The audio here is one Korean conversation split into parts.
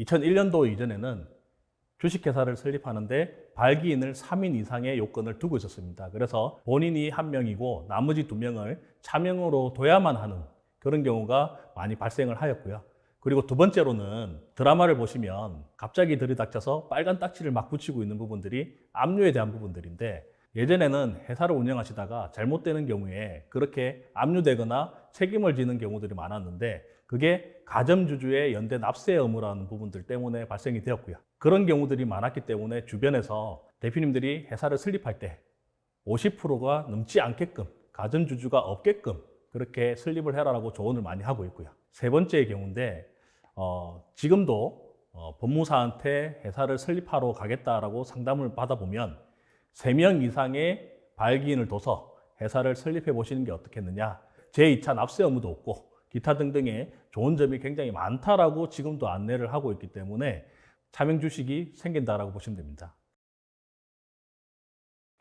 2001년도 이전에는 주식회사를 설립하는데 발기인을 3인 이상의 요건을 두고 있었습니다. 그래서 본인이 한 명이고 나머지 두 명을 차명으로 둬야만 하는 그런 경우가 많이 발생을 하였고요. 그리고 두 번째로는 드라마를 보시면 갑자기 들이닥쳐서 빨간 딱지를 막 붙이고 있는 부분들이 압류에 대한 부분들인데 예전에는 회사를 운영하시다가 잘못되는 경우에 그렇게 압류되거나 책임을 지는 경우들이 많았는데 그게 가점주주의 연대 납세 의무라는 부분들 때문에 발생이 되었고요. 그런 경우들이 많았기 때문에 주변에서 대표님들이 회사를 설립할 때 50%가 넘지 않게끔 가점주주가 없게끔 그렇게 설립을 해라라고 조언을 많이 하고 있고요. 세 번째의 경우인데 어, 지금도 어, 법무사한테 회사를 설립하러 가겠다라고 상담을 받아보면 3명 이상의 발기인을 둬서 회사를 설립해 보시는 게 어떻겠느냐. 제2차 납세 의무도 없고 기타 등등의 좋은 점이 굉장히 많다라고 지금도 안내를 하고 있기 때문에 차명 주식이 생긴다라고 보시면 됩니다.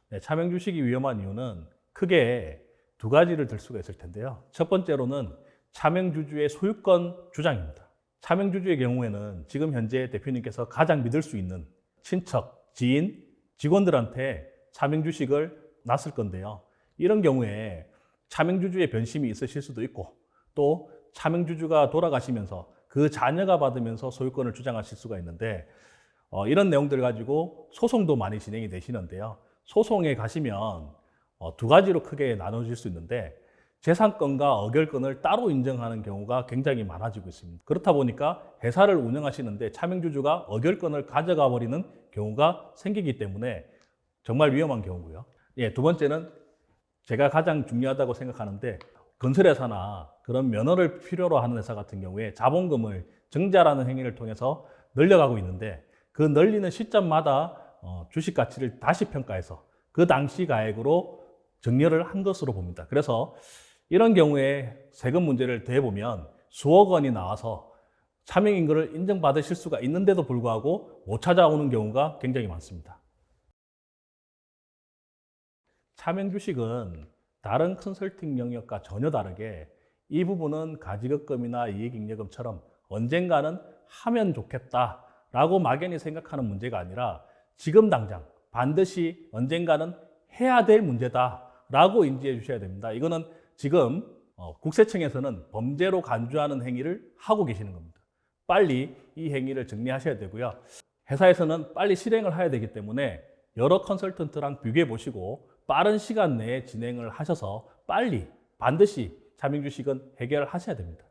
네, 차명 주식이 위험한 이유는 크게 두 가지를 들 수가 있을 텐데요. 첫 번째로는 차명 주주의 소유권 주장입니다. 차명 주주의 경우에는 지금 현재 대표님께서 가장 믿을 수 있는 친척, 지인, 직원들한테 차명 주식을 놨을 건데요. 이런 경우에 차명 주주의 변심이 있으실 수도 있고 또 차명 주주가 돌아가시면서 그 자녀가 받으면서 소유권을 주장하실 수가 있는데 어, 이런 내용들 가지고 소송도 많이 진행이 되시는데요. 소송에 가시면 어, 두 가지로 크게 나눠질 수 있는데 재산권과 어결권을 따로 인정하는 경우가 굉장히 많아지고 있습니다. 그렇다 보니까 회사를 운영하시는데 차명주주가 어결권을 가져가 버리는 경우가 생기기 때문에 정말 위험한 경우고요. 예, 두 번째는 제가 가장 중요하다고 생각하는데 건설회사나 그런 면허를 필요로 하는 회사 같은 경우에 자본금을 증자라는 행위를 통해서 늘려가고 있는데 그 늘리는 시점마다 어, 주식 가치를 다시 평가해서 그 당시 가액으로 정리를 한 것으로 봅니다. 그래서 이런 경우에 세금 문제를 대보면 수억 원이 나와서 차명인거를 인정받으실 수가 있는데도 불구하고 못 찾아오는 경우가 굉장히 많습니다. 차명 주식은 다른 컨설팅 영역과 전혀 다르게 이 부분은 가지급금이나 이익잉여금처럼 언젠가는 하면 좋겠다라고 막연히 생각하는 문제가 아니라 지금 당장 반드시 언젠가는 해야 될 문제다라고 인지해 주셔야 됩니다. 이거는 지금 어, 국세청에서는 범죄로 간주하는 행위를 하고 계시는 겁니다. 빨리 이 행위를 정리하셔야 되고요. 회사에서는 빨리 실행을 해야 되기 때문에 여러 컨설턴트랑 비교해 보시고 빠른 시간 내에 진행을 하셔서 빨리 반드시 자명주식은 해결하셔야 됩니다.